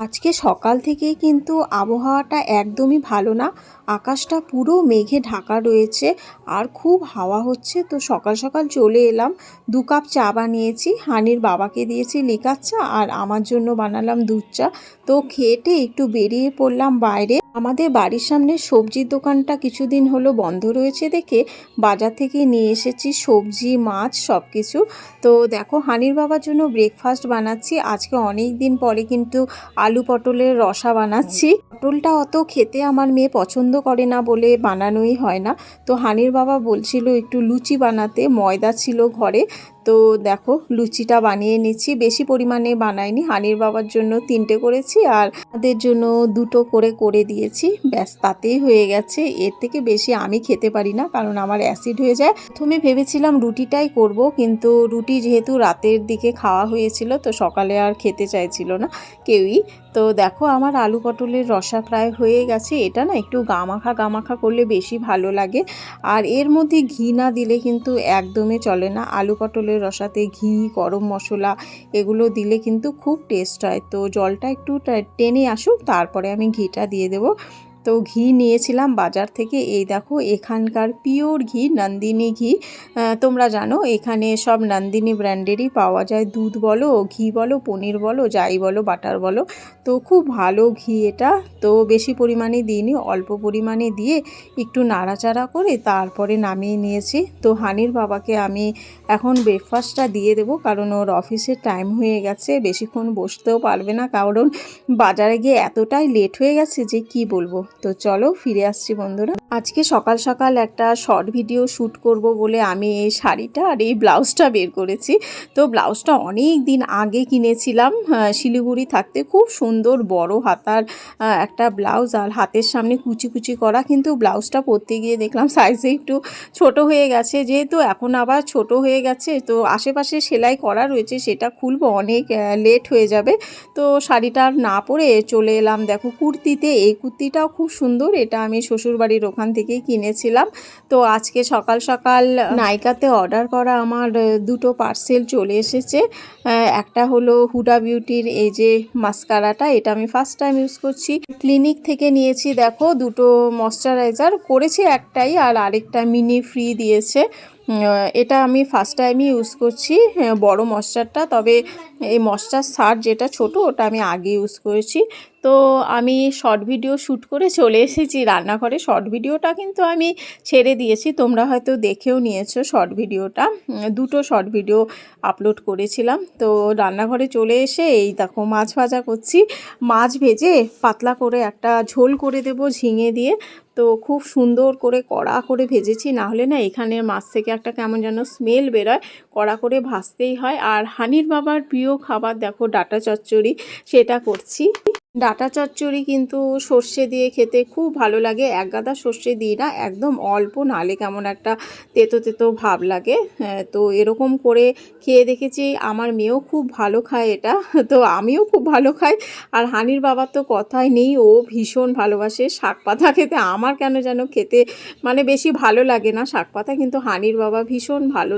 আজকে সকাল থেকেই কিন্তু আবহাওয়াটা একদমই ভালো না। আকাশটা পুরো মেঘে ঢাকা রয়েছে আর খুব হাওয়া হচ্ছে। তো সকাল সকাল চলে এলাম, দু কাপ চা বানিয়েছি, হানির বাবাকে দিয়েছি লিকার চা আর আমার জন্য বানালাম দুধ চা। তো খেটে একটু বেরিয়ে পড়লাম বাইরে। আমাদের বাড়ির সামনে সবজির দোকানটা কিছুদিন হলো বন্ধ রয়েছে দেখে বাজার থেকে নিয়ে এসেছি সবজি, মাছ সব কিছু তো দেখো, হানির বাবার জন্য ব্রেকফাস্ট বানাচ্ছি। আজকে অনেক দিন পরে কিন্তু আলু পটলের রসা বানাচ্ছি। পটলটা অত খেতে আমার মেয়ে পছন্দ করে না বলে বানানোই হয় না। তো হানির বাবা বলছিল একটু লুচি বানাতে ময়দা ছিল ঘরে। তো দেখো, লুচিটা বানিয়ে নিচ্ছি। বেশি পরিমাণে বানাইনি। হানির বাবার জন্য তিনটে করেছি আর আমাদের জন্য দুটো করে করে দিয়েছি। ব্যাস, তাতেই হয়ে গেছে। এর থেকে বেশি আমি খেতে পারি না কারণ আমার অ্যাসিড হয়ে যায়। প্রথমে ভেবেছিলাম রুটিটাই করব, কিন্তু রুটি যেহেতু রাতের দিকে খাওয়া হয়েছিল, তো সকালে আর খেতে চাইছিল না। কেউই তো দেখো আমার আলু পটলের রসা প্রায় হয়ে গেছে। এটা না একটু গামাখা গামাখা করলে বেশি ভালো লাগে। আর এর মধ্যে ঘি না দিলে কিন্তু একদমই চলে না। আলু পটলের রসাতে ঘি, গরম মশলা এগুলো দিলে কিন্তু খুব টেস্ট হয়। তো জলটা একটু টেনে আসুক, তারপরে আমি ঘিটা দিয়ে দেবো। তো ঘি নিয়েছিলাম বাজার থেকে। এই দেখো, এখানকার পিওর ঘি, নন্দিনী ঘি। তোমরা জানো, এখানে সব নন্দিনী ব্র্যান্ডেরই পাওয়া যায়। দুধ বলো, ঘি বলো, পনির বলো, যাই বলো, বাটার বলো। তো খুব ভালো ঘি এটা। তো বেশি পরিমাণে দিইনি, অল্প পরিমাণে দিয়ে একটু নাড়াচাড়া করে তারপরে নামিয়ে নিয়েছি। তো হানির বাবাকে আমি এখন ব্রেকফাস্টটা দিয়ে দেবো, কারণ ওর অফিসের টাইম হয়ে গেছে, বেশিক্ষণ বসতেও পারবে না। কারণ বাজারে গিয়ে এতটাই লেট হয়ে গেছে যে কি বলব? তো চলো ফিরে আসছি বন্ধুরা। আজকে সকাল সকাল একটা শর্ট ভিডিও শ্যুট করব বলে আমি এই শাড়িটা আর এই ব্লাউজটা বের করেছি। তো ব্লাউজটা অনেক দিন আগে কিনেছিলাম শিলিগুড়ি থাকতে। খুব সুন্দর বড় হাতার একটা ব্লাউজ আর হাতের সামনে কুচি কুচি করা। কিন্তু ব্লাউজটা পরতে গিয়ে দেখলাম সাইজে একটু ছোট হয়ে গেছে। যেহেতু এখন আবার ছোট হয়ে গেছে, তো আশেপাশে সেলাই করা রয়েছে, সেটা খুলবো, অনেক লেট হয়ে যাবে। তো শাড়িটা না পরে চলে এলাম। দেখো, কুর্তিতে, এই কুর্তিটাও খুব সুন্দর এটা আমি শ্বশুরবাড়ির ওখান থেকেই কিনেছিলাম। তো আজকে সকাল সকাল নাইকাতে অর্ডার করা আমার দুটো পার্সেল চলে এসেছে। একটা হলো হুডা বিউটির এই যে মাস্কারাটা এটা আমি ফার্স্ট টাইম ইউজ করছি। ক্লিনিক থেকে নিয়েছি দেখো দুটো ময়শ্চারাইজার করেছি একটাই আর আরেকটা মিনি ফ্রি দিয়েছে। এটা আমি ফার্স্ট টাইমই ইউজ করছি হ্যাঁ, বড় ময়শ্চারটা তবে এই ময়শ্চার সার যেটা ছোট ওটা আমি আগে ইউজ করেছি। তো আমি শর্ট ভিডিও শ্যুট করে চলে এসেছি রান্নাঘরে। শর্ট ভিডিওটা কিন্তু আমি ছেড়ে দিয়েছি। তোমরা হয়তো দেখেও নিয়েছো শর্ট ভিডিওটা দুটো শর্ট ভিডিও আপলোড করেছিলাম। তো রান্নাঘরে চলে এসে এই দেখো মাছ ভাজা করছি। মাছ ভেজে পাতলা করে একটা ঝোল করে দেবো ঝিঙে দিয়ে। তো খুব সুন্দর করে কড়া করে ভেজেছি। না হলে না এখানে মাছ থেকে একটা কেমন যেন স্মেল বেরোয়। কড়া করে ভাজতেই হয়। আর হানির বাবার প্রিয় খাবার দেখো ডাটা চচ্চড়ি। সেটা করছি। ডাটা চচ্চড়ি কিন্তু সর্ষে দিয়ে খেতে খুব ভালো লাগে। এক গাদা সর্ষে দিই না একদম অল্প নালে কেমন একটা তেতো তেতো ভাব লাগে। হ্যাঁ, তো এরকম করে খেয়ে দেখেছি আমার মেয়েও খুব ভালো খায় এটা। তো আমিও খুব ভালো খাই। আর হানির বাবার তো কথাই নেই ও ভীষণ ভালোবাসে শাক পাতা খেতে। আমার কেন যেন খেতে মানে বেশি ভালো লাগে না। শাক পাতা কিন্তু হানির বাবা ভীষণ ভালো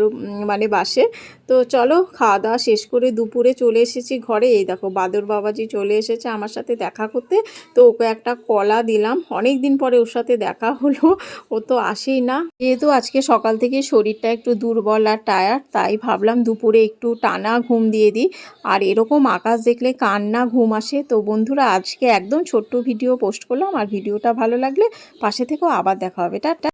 মানে বাসে। তো চলো খাওয়া দাওয়া শেষ করে দুপুরে চলে এসেছি ঘরে। এই দেখো বাদর বাবাজি চলে এসেছে আমার সাথে দেখা করতে। তো ওকে একটা কলা দিলাম। অনেক দিন পরে ওর সাথে দেখা হলো। ও তো আসেই না। যেহেতু আজকে সকাল থেকে শরীরটা একটু দুর্বল আর টায়ার্ড তাই ভাবলাম দুপুরে একটু টানা ঘুম দিয়ে দিই। আর এরকম আকাশ দেখলে কান্না ঘুম আসে। তো বন্ধুরা, আজকে একদম ছোট্ট ভিডিও পোস্ট করলাম। আর ভিডিওটা ভালো লাগলে পাশে থেকেও আবার দেখা হবে। টাটা।